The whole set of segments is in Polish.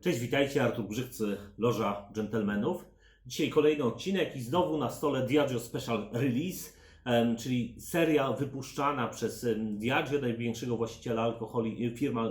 Cześć, witajcie, Artur Grzywcy, Loża Gentlemanów. Dzisiaj kolejny odcinek i znowu na stole Diageo Special Release, czyli seria wypuszczana przez Diageo, największego właściciela alkoholi, e, firma,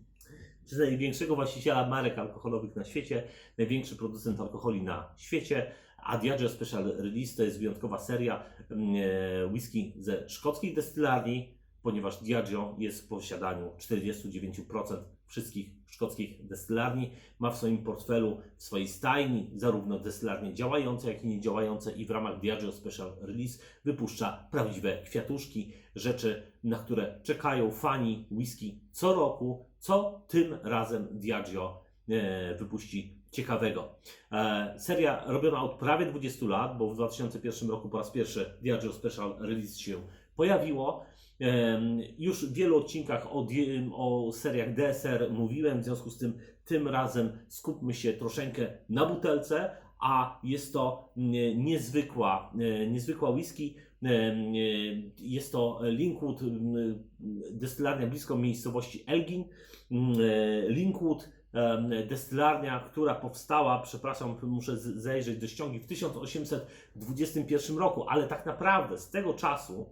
przez największego właściciela marek alkoholowych na świecie, największy producent alkoholi na świecie, a Diageo Special Release to jest wyjątkowa seria e, whisky ze szkockiej destylarni, ponieważ Diageo jest w posiadaniu 49% wszystkich szkockich destylarni. Ma w swoim portfelu, w swojej stajni zarówno destylarnie działające, jak i niedziałające i w ramach Diageo Special Release wypuszcza prawdziwe kwiatuszki, rzeczy, na które czekają fani whisky co roku, co tym razem Diageo e, wypuści ciekawego. E, seria robiona od prawie 20 lat, bo w 2001 roku po raz pierwszy Diageo Special Release się pojawiło. Już w wielu odcinkach o, o seriach DSR mówiłem, w związku z tym tym razem skupmy się troszeczkę na butelce, a jest to mm, niezwykła, e, niezwykła whisky. E, Jest to Linkwood, mm, destylarnia blisko miejscowości Elgin. Mm, e, Linkwood, destylarnia, która powstała, przepraszam, muszę zajrzeć do ściągi, w 1821 roku, ale tak naprawdę z tego czasu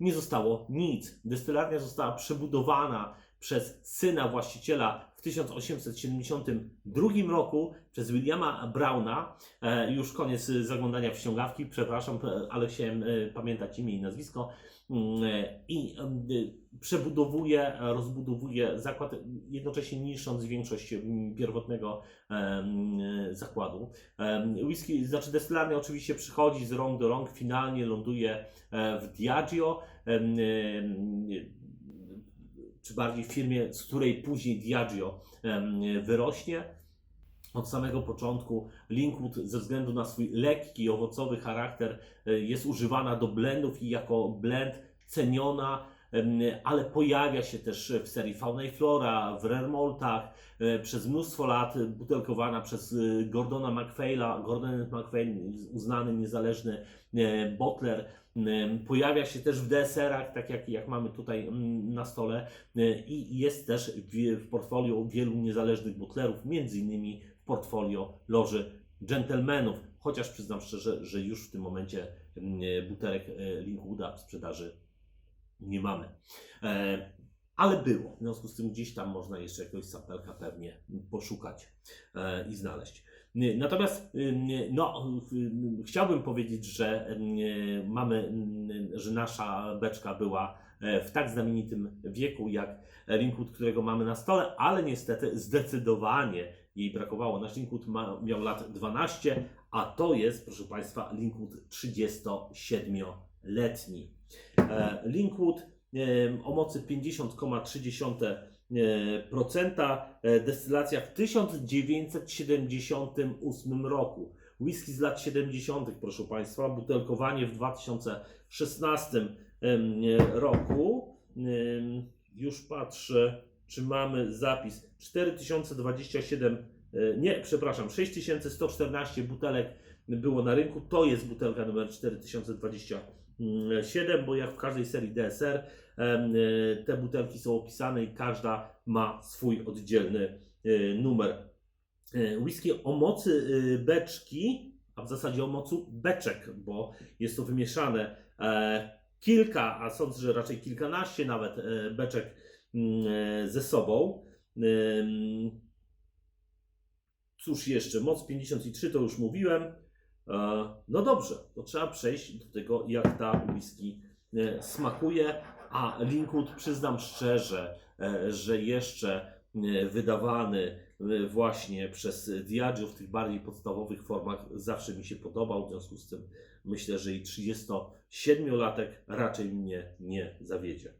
nie zostało nic. Destylarnia została przebudowana przez syna właściciela w 1872 roku przez Williama Browna. E, już koniec e, zaglądania w ściągawki, przepraszam, e, ale chciałem e, pamiętać imię i nazwisko. Mm, e, I e, przebudowuje, rozbudowuje zakład, jednocześnie niszcząc większość pierwotnego zakładu. Whisky, znaczy destylarnia oczywiście przychodzi z rąk do rąk, finalnie ląduje e, w Diageo, czy bardziej firmie, z której później Diageo wyrośnie. Od samego początku Linkwood ze względu na swój lekki, owocowy charakter e, jest używana do blendów i jako blend ceniona, ale pojawia się też w serii Fauna i Flora, w Rare Maltach, e, przez mnóstwo lat butelkowana przez e, Gordona MacPhaila, Gordon MacPhail, uznany niezależny e, bottler, Em, Pojawia się też w DSR-ach, tak jak, jak mamy tutaj na stole, i jest też w, w portfolio wielu niezależnych butlerów, między innymi w portfolio loży gentlemanów, chociaż przyznam szczerze, że już w tym momencie butelek e, Linkwooda w sprzedaży nie mamy. E, ale było. W związku z tym gdzieś tam można jeszcze jakiegoś sapelka pewnie poszukać e, i znaleźć. Nie, Natomiast nie, no, y, chciałbym powiedzieć, że mamy, że nasza beczka była e, w tak znamienitym wieku jak Linkwood, którego mamy na stole, ale niestety zdecydowanie jej brakowało. Nasz Linkwood ma, miał lat 12, a to jest, proszę Państwa, Linkwood 37-letni. E, Linkwood e, o mocy 50,3%, e, destylacja w 1978 roku. Whisky z lat 70., proszę Państwa, butelkowanie w 2016 em, roku. Już patrzę, czy mamy zapis. 4027, e, nie, przepraszam, 6114 butelek było na rynku. To jest butelka numer 4027, bo jak w każdej serii DSR, e, te butelki są opisane i każda ma swój oddzielny e, numer. E, Whisky o mocy beczki, a w zasadzie o mocy beczek, bo jest to wymieszane kilka, a sądzę, że raczej kilkanaście nawet beczek mm, ze sobą. Cóż jeszcze? Moc 53 to już mówiłem. E, No dobrze, to trzeba przejść do tego, jak ta whisky e, smakuje. A Linkwood, przyznam szczerze, e, że jeszcze wydawany właśnie przez Diageo w tych bardziej podstawowych formach zawsze mi się podobał. W związku z tym myślę, że i 37-latek raczej mnie nie zawiedzie.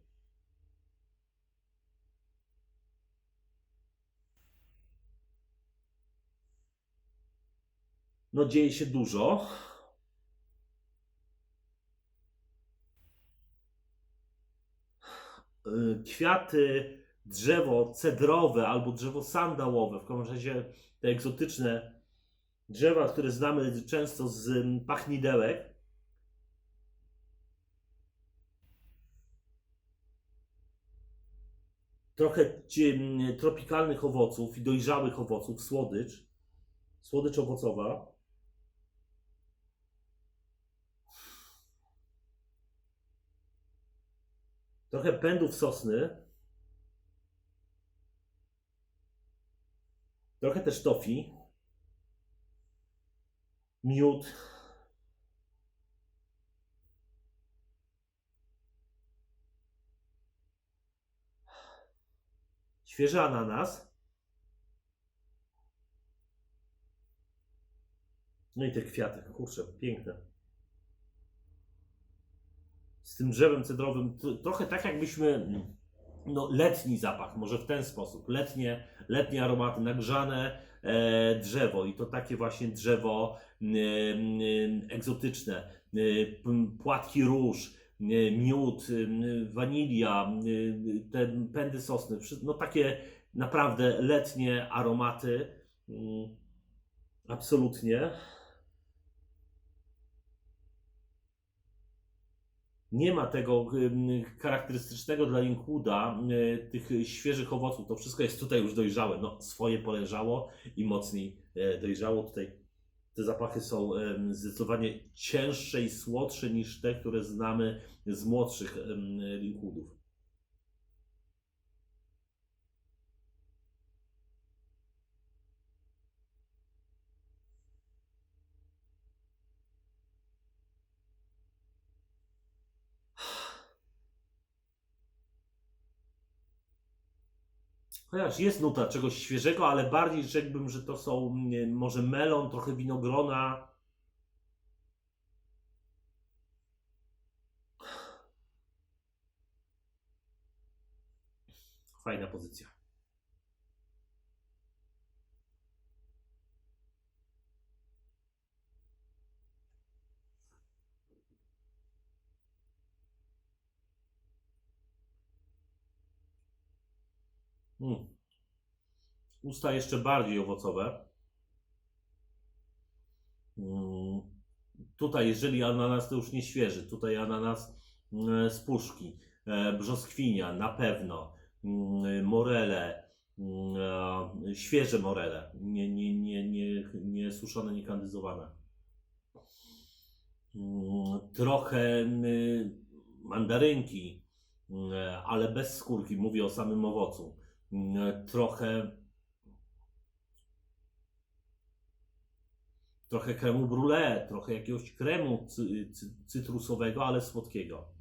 No dzieje się dużo. Y, Kwiaty, drzewo cedrowe albo drzewo sandałowe, w każdym razie te egzotyczne drzewa, które znamy często z mm, pachnidełek. trochę ci- m, tropikalnych owoców i dojrzałych owoców, słodycz, słodycz owocowa. Trochę pędów sosny. Trochę też tofi. Miód. Świeży ananas. No i te kwiaty, kurczę, piękne. Tym drzewem cedrowym, tro- trochę tak jakbyśmy, no letni zapach, może w ten sposób, letnie, letnie aromaty, nagrzane e, drzewo i to takie właśnie drzewo mm, mm, egzotyczne, e, płatki róż, e, miód, e, wanilia, e, te pędy sosny, no takie naprawdę letnie aromaty, mm, absolutnie. Nie ma tego charakterystycznego dla Linkууda, y, tych świeżych owoców. To wszystko jest tutaj już dojrzałe. No, swoje poleżało i mocniej e, dojrzało. Tutaj te zapachy są zdecydowanie cięższe i słodsze niż te, które znamy z młodszych Linkwoodów. Chociaż jest nuta czegoś świeżego, ale bardziej rzekłbym, że to są może melon, trochę winogrona. Fajna pozycja. Mm. Usta jeszcze bardziej owocowe. Mm. Tutaj, jeżeli ananas to już nie świeży, tutaj ananas mm, z puszki, e, brzoskwinia na pewno, mm, morele, mm, świeże morele, nie, nie, nie, nie, nie suszone, nie kandyzowane. Trochę mandarynki, ale bez skórki, mówię o samym owocu. Mm, Trochę trochę kremu brulee, trochę jakiegoś kremu cy, cy, cytrusowego, ale słodkiego.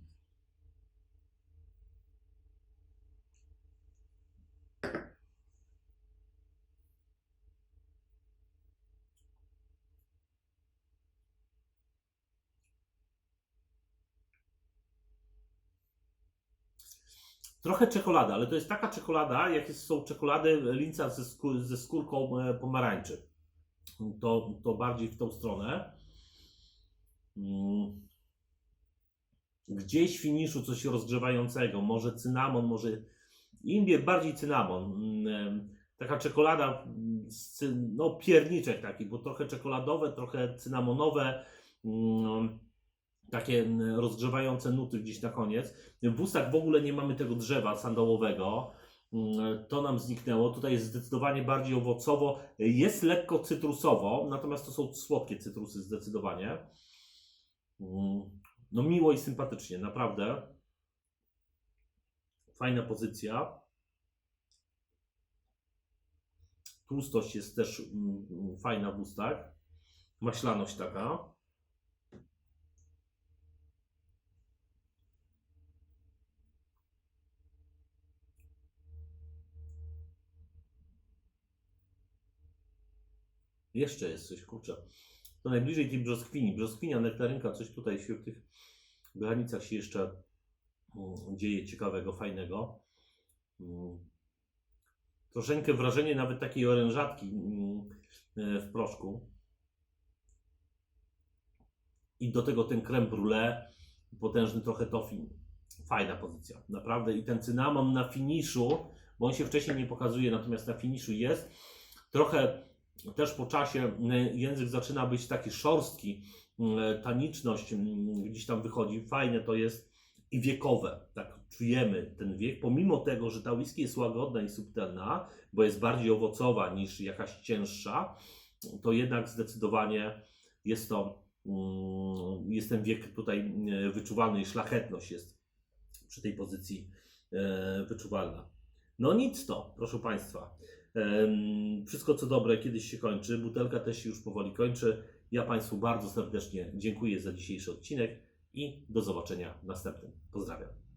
Trochę czekolada, ale to jest taka czekolada, jak jest, są czekolady linca ze, skór, ze skórką e, pomarańczy to, to bardziej w tą stronę. Mm. Gdzieś w finiszu coś rozgrzewającego, może cynamon, może imbir, bardziej cynamon. Mm, Taka czekolada, mm, no pierniczek taki, bo trochę czekoladowe, trochę cynamonowe, takie mm, rozgrzewające nuty gdzieś na koniec. W ustach w ogóle nie mamy tego drzewa sandałowego. Mm, To nam zniknęło. Tutaj jest zdecydowanie bardziej owocowo. Jest lekko cytrusowo, natomiast to są słodkie cytrusy zdecydowanie. Mm, No miło i sympatycznie, naprawdę. Fajna pozycja. Tłustość jest też mm, fajna w ustach. Maślaność taka. Jeszcze jest coś, kurczę. To najbliżej tej brzoskwini. Brzoskwinia, nektarynka, coś tutaj w tych granicach się jeszcze mm, dzieje ciekawego, fajnego. Mm. Troszeczkę wrażenie nawet takiej orężatki mm, e, w proszku. I do tego ten creme brulee, potężny trochę tofi. Fajna pozycja, naprawdę. I ten cynamon na finiszu, bo on się wcześniej nie pokazuje, natomiast na finiszu jest. Trochę też po czasie język zaczyna być taki szorstki, taniczność gdzieś tam wychodzi. Fajne to jest i wiekowe. Tak czujemy ten wiek, pomimo tego, że ta whisky jest łagodna i subtelna, bo jest bardziej owocowa niż jakaś cięższa, to jednak zdecydowanie jest to, jest ten wiek tutaj e, wyczuwalny i szlachetność jest przy tej pozycji e, wyczuwalna. No nic to, proszę Państwa. Wszystko co dobre kiedyś się kończy, butelka też się już powoli kończy. Ja Państwu bardzo serdecznie dziękuję za dzisiejszy odcinek i do zobaczenia w następnym. Pozdrawiam.